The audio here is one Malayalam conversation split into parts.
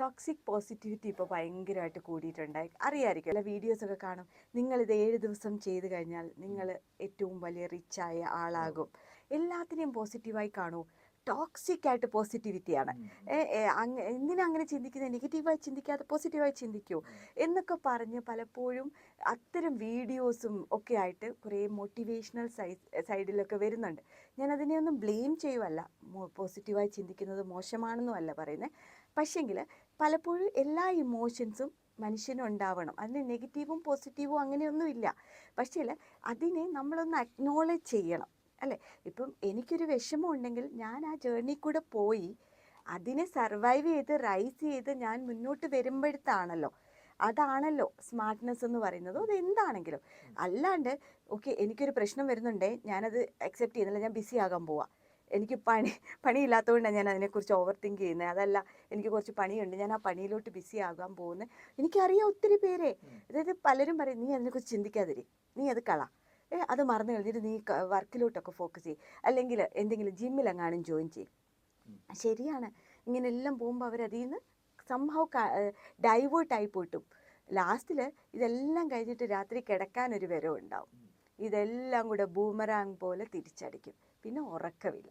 ടോക്സിക് പോസിറ്റിവിറ്റി ഇപ്പോൾ ഭയങ്കരമായിട്ട് കൂടിയിട്ടുണ്ട് അറിയാമായിരിക്കും അല്ല? വീഡിയോസൊക്കെ കാണും. നിങ്ങളിത് ഏഴ് ദിവസം ചെയ്ത് കഴിഞ്ഞാൽ നിങ്ങൾ ഏറ്റവും വലിയ റിച്ചായ ആളാകും. എല്ലാത്തിനെയും പോസിറ്റീവായി കാണൂ. ടോക്സിക് ആയിട്ട് പോസിറ്റിവിറ്റിയാണ് എന്തിനാ അങ്ങനെ ചിന്തിക്കുന്നത് നെഗറ്റീവായി ചിന്തിക്കാതെ പോസിറ്റീവായി ചിന്തിക്കൂ. എന്നൊക്കെ പറഞ്ഞ് പലപ്പോഴും അത്തരം വീഡിയോസും ഒക്കെ ആയിട്ട് കുറേ മോട്ടിവേഷണൽ സൈഡ് സൈഡിലൊക്കെ വരുന്നുണ്ട്. ഞാൻ അതിനെ ഒന്നും ബ്ലെയിം ചെയ്യുമല്ല പോസിറ്റീവായി ചിന്തിക്കുന്നത് മോശമാണെന്നും അല്ല പറയുന്നത് പക്ഷേങ്കിൽ പലപ്പോഴും എല്ലാ ഇമോഷൻസും മനുഷ്യനുണ്ടാവണം അതിന് നെഗറ്റീവും പോസിറ്റീവും അങ്ങനെയൊന്നുമില്ല. പക്ഷേ അതിനെ നമ്മളൊന്ന് അക്നോളജ് ചെയ്യണം. അല്ലേ? ഇപ്പം എനിക്കൊരു വിഷമം ഉണ്ടെങ്കിൽ ഞാൻ ആ ജേർണി കൂടെ പോയി അതിനെ സർവൈവ് ചെയ്ത് റൈസ് ചെയ്ത് ഞാൻ മുന്നോട്ട് വരുമ്പോഴത്താണല്ലോ. അതാണല്ലോ സ്മാർട്ട്നെസ് എന്ന് പറയുന്നത്. അത് എന്താണെങ്കിലും. അല്ലാണ്ട് ഓക്കെ എനിക്കൊരു പ്രശ്നം വരുന്നുണ്ടേ ഞാനത് അക്സെപ്റ്റ് ചെയ്യുന്നില്ല ഞാൻ ബിസി ആകാൻ പോവാ. എനിക്ക് പണി പണിയില്ലാത്തതുകൊണ്ടാണ് ഞാൻ അതിനെക്കുറിച്ച് ഓവർ തിങ്ക് ചെയ്യുന്നത്. അതല്ല എനിക്ക് കുറച്ച് പണിയുണ്ട്. ഞാൻ ആ പണിയിലോട്ട് ബിസി ആകാൻ പോകുന്നത് എനിക്കറിയാം ഒത്തിരി പേരെ. അതായത് പലരും പറയും നീ അതിനെക്കുറിച്ച് ചിന്തിക്കാതിരി. നീ അത് കള. ഏ അത് മറന്നു കഴിഞ്ഞിട്ട് നീ വർക്കിലോട്ടൊക്കെ ഫോക്കസ് ചെയ്യും. അല്ലെങ്കിൽ എന്തെങ്കിലും ജിമ്മിലെങ്ങാനും ജോയിൻ ചെയ്യും. ശരിയാണ്. ഇങ്ങനെല്ലാം പോകുമ്പോൾ അവരതിൽ നിന്ന് സംഭവം ഡൈവേർട്ടായി പോയിട്ടും. ലാസ്റ്റിൽ ഇതെല്ലാം കഴിഞ്ഞിട്ട് രാത്രി കിടക്കാനൊരു വരവുണ്ടാവും. ഇതെല്ലാം കൂടെ ബൂമറാങ് പോലെ തിരിച്ചടിക്കും. പിന്നെ ഉറക്കമില്ല.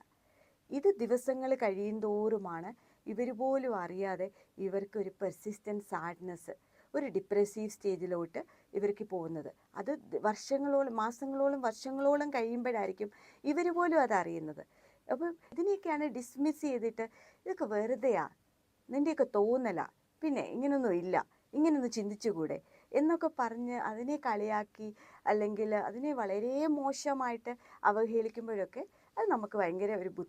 ഇത് ദിവസങ്ങൾ കഴിയുന്തോറുമാണ് ഇവർ പോലും അറിയാതെ ഇവർക്കൊരു പെർസിസ്റ്റന്റ് സാഡ്നെസ് ഒരു ഡിപ്രസീവ് സ്റ്റേജിലോട്ട് ഇവർക്ക് പോകുന്നത്. അത് വർഷങ്ങളോളം മാസങ്ങളോളം വർഷങ്ങളോളം കഴിയുമ്പോഴായിരിക്കും ഇവർ പോലും അതറിയുന്നത് അപ്പം ഇതിനെയൊക്കെയാണ് ഡിസ്മിസ് ചെയ്തിട്ട് ഇതൊക്കെ വെറുതെയാ? നിന്റെയൊക്കെ തോന്നല? പിന്നെ ഇങ്ങനൊന്നും ഇല്ല. ഇങ്ങനൊന്ന് ചിന്തിച്ചുകൂടെ? എന്നൊക്കെ പറഞ്ഞ് അതിനെ കളിയാക്കി അല്ലെങ്കിൽ അതിനെ വളരെ മോശമായിട്ട് അവഹേളിക്കുമ്പോഴൊക്കെ അത് നമുക്ക് ഭയങ്കര ഒരു ബുദ്ധി